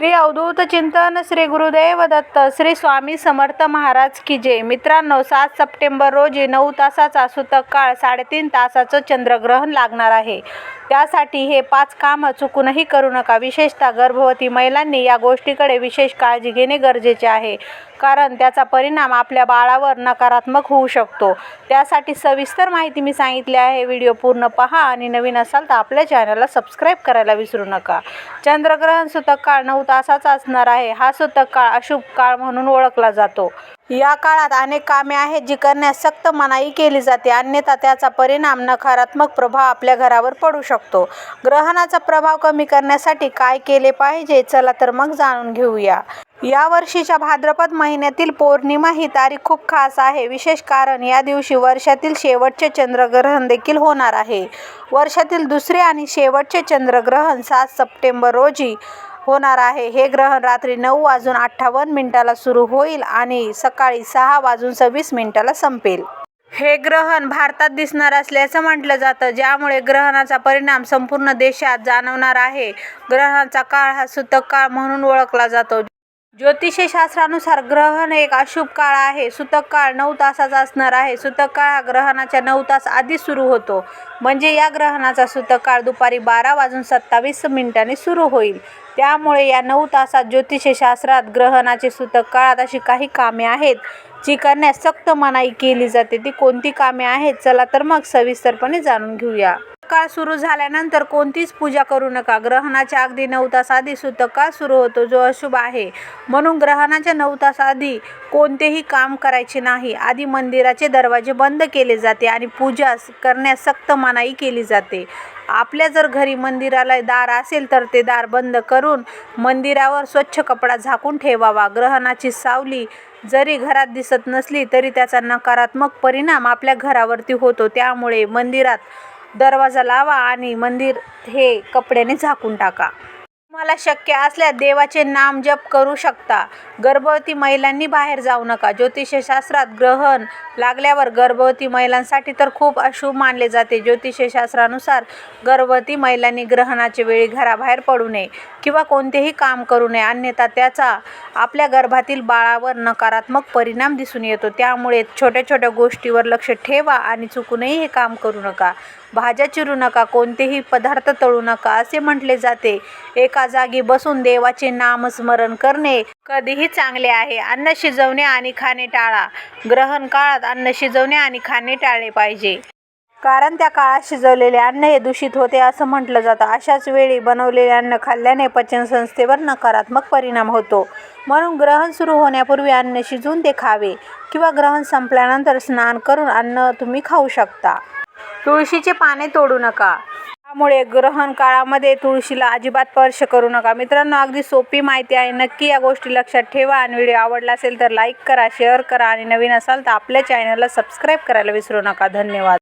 श्री अवधूत चिंतन श्री गुरुदेव दत्त श्री स्वामी समर्थ महाराज की जय. मित्रांनो सात सप्टेंबर रोजी नऊ तासाचा सुतक काळ साडेतीन तासाचं चंद्रग्रहण लागणार आहे. त्यासाठी हे पाच कामं चुकूनही करू नका. विशेषतः गर्भवती महिलांनी या गोष्टीकडे विशेष काळजी घेणे गरजेचे आहे. कारण त्याचा परिणाम आपल्या बाळावर नकारात्मक होऊ शकतो. त्यासाठी सविस्तर माहिती मी सांगितली आहे. व्हिडिओ पूर्ण पहा आणि नवीन असाल तर आपल्या चॅनलला सबस्क्राईब करायला विसरू नका. चंद्रग्रहण सुतक काळ नऊ तासाचा असणार आहे. हा सुतक काळ अशुभ काळ म्हणून ओळखला जातो. या काळात अनेक कामे आहेत जी करण्यास सक्त मनाई केली जाते. अन्यथा त्याचा परिणाम नकारात्मक प्रभाव आपल्या घरावर पडू शकतो. ग्रहणाचा प्रभाव कमी करण्यासाठी काय केले पाहिजे चला तर मग जाणून घेऊया. या वर्षीच्या भाद्रपद महिन्यातील पौर्णिमा ही तारीख खूप खास आहे. विशेष कारण या दिवशी वर्षातील शेवटचे चंद्रग्रहण देखील होणार आहे. वर्षातील दुसरे आणि शेवटचे चंद्रग्रहण सात सप्टेंबर रोजी होणार आहे. हे ग्रहण रात्री नऊ वाजून अठ्ठावन्न मिनिटाला सुरू होईल आणि सकाळी सहा वाजून सव्वीस मिनिटाला संपेल. हे ग्रहण भारतात दिसणार असल्याचं म्हटलं जातं ज्यामुळे ग्रहणाचा परिणाम संपूर्ण देशात जाणवणार आहे. ग्रहणाचा काळ हा सुतक काळ म्हणून ओळखला जातो. ज्योतिषशास्त्रानुसार ग्रहण एक अशुभ काळ आहे. सुतक काळ नऊ तासाचा असणार आहे. सुतक काळ हा ग्रहणाच्या नऊ तास आधी सुरू होतो. म्हणजे या ग्रहणाचा सुतक काळ दुपारी बारा वाजून सत्तावीस मिनिटांनी सुरू होईल. त्यामुळे या नऊ तासात ज्योतिषशास्त्रात ग्रहणाचे सुतक काळात अशी काही कामे आहेत जी करण्यास सक्त मनाई केली जाते. ती कोणती कामे आहेत? चला तर मग सविस्तरपणे जाणून घेऊया. काळ सुरू झाल्यानंतर कोणतीच पूजा करू नका. ग्रहणाच्या अगदी नऊ तास आधी सुतकाळ सुरू होतो जो अशुभ आहे. म्हणून ग्रहणाच्या नऊ तास आधी कोणतेही काम करायचे नाही. आधी मंदिराचे दरवाजे बंद केले जाते आणि पूजा करण्यास सक्त मनाई केली जाते. आपल्या जर घरी मंदिराला दार असेल तर ते दार बंद करून मंदिरावर स्वच्छ कपडा झाकून ठेवावा. ग्रहणाची सावली जरी घरात दिसत नसली तरी त्याचा नकारात्मक परिणाम आपल्या घरावरती होतो. त्यामुळे मंदिरात दरवाजा लावा आणि मंदिर हे कपड्याने झाकून टाका. तुम्हाला शक्य असल्यास देवाचे नाम जप करू शकता. गर्भवती महिलांनी बाहेर जाऊ नका. ज्योतिषशास्त्रात ग्रहण लागल्यावर गर्भवती महिलांसाठी तर खूप अशुभ मानले जाते. ज्योतिषशास्त्रानुसार गर्भवती महिलांनी ग्रहणाच्या वेळी घराबाहेर पडू नये किंवा कोणतेही काम करू नये. अन्यथा त्याचा आपल्या गर्भातील बाळावर नकारात्मक परिणाम दिसून येतो. त्यामुळे छोट्या छोट्या गोष्टीवर लक्ष ठेवा आणि चुकूनही हे काम करू नका. भाज्या चिरू नका. कोणतेही पदार्थ तळू नका असे म्हटले जाते. एका एका जागी बसून देवाचे नामस्मरण करणे कधीही चांगले आहे. अन्न शिजवणे आणि खाणे टाळा. ग्रहण काळात अन्न शिजवणे आणि खाणे टाळले पाहिजे. कारण त्या काळात शिजवलेले अन्न हे दूषित होते असं म्हटलं जातं. अशाच वेळी बनवलेले अन्न खाल्ल्याने पचनसंस्थेवर नकारात्मक परिणाम होतो. म्हणून ग्रहण सुरू होण्यापूर्वी अन्न शिजवून ते खावे किंवा ग्रहण संपल्यानंतर स्नान करून अन्न तुम्ही खाऊ शकता. तुळशीचे पाने तोडू नका. त्यामुळे ग्रहण काळामध्ये तुळशीला अजिबात स्पर्श करू नका. मित्रांनो अगदी सोपी माहिती आहे. नक्की या गोष्टी लक्षात ठेवा. आणि व्हिडिओ आवडला असेल तर लाईक करा शेअर करा. आणि नवीन असाल तर आपल्या चॅनलला सबस्क्राईब करायला विसरू नका. धन्यवाद.